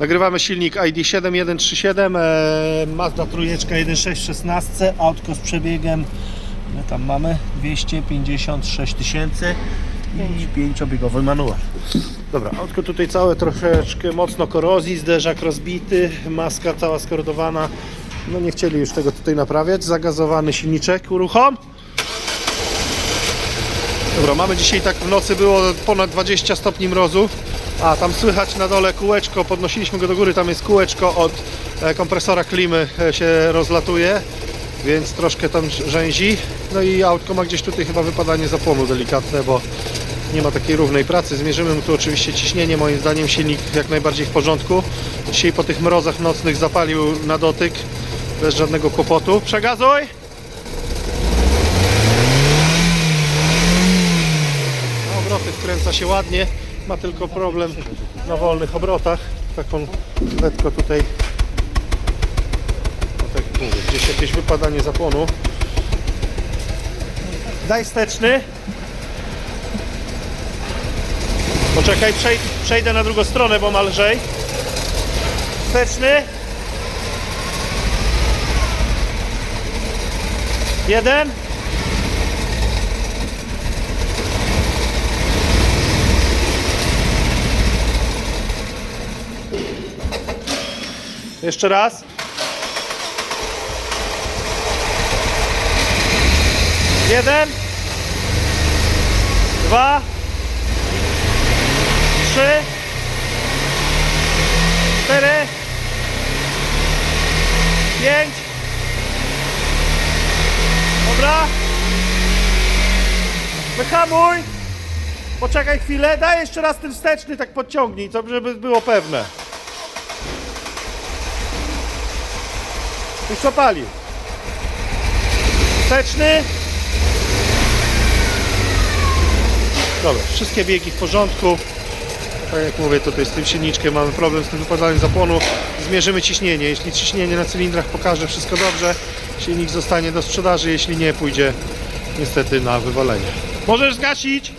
Nagrywamy silnik ID7137, e, Mazda trójeczka 1.6 w 16, autko z przebiegiem, ile tam mamy? 256 tysięcy i 5-biegowy manual. Dobra, autko tutaj całe troszeczkę mocno korozji, zderzak rozbity, maska cała skorodowana. No nie chcieli już tego tutaj naprawiać, zagazowany silniczek, uruchom. Dobra, mamy dzisiaj tak w nocy było ponad 20 stopni mrozu. A tam słychać na dole kółeczko, podnosiliśmy go do góry, tam jest kółeczko od e, kompresora klimy e, się rozlatuje, więc troszkę tam rzęzi. No i autko ma gdzieś tutaj chyba wypadanie zapłonu delikatne, bo nie ma takiej równej pracy. Zmierzymy mu tu oczywiście ciśnienie, moim zdaniem silnik jak najbardziej w porządku. Dzisiaj po tych mrozach nocnych zapalił na dotyk bez żadnego kłopotu. Przegazuj! Na obroty wkręca się ładnie, ma tylko problem na wolnych obrotach. Taką lekko tutaj, no tak jak mówię, gdzieś jakieś wypadanie zapłonu. Daj wsteczny. Poczekaj, przej przejdę na drugą stronę, bo ma lżej. Wsteczny. Jeden. Jeszcze raz. Jeden. Dwa. Trzy. Cztery. Pięć. Dobra. Wyhamuj. Poczekaj chwilę. Daj jeszcze raz ten wsteczny, tak podciągnij, to żeby było pewne. Zapalił. Wsteczny. Dobra, wszystkie biegi w porządku. Tak jak mówię, tutaj z tym silniczkiem mamy problem z tym wypadaniem zapłonu. Zmierzymy ciśnienie. Jeśli ciśnienie na cylindrach pokaże wszystko dobrze, silnik zostanie do sprzedaży. Jeśli nie, pójdzie niestety na wywalenie. Możesz zgasić!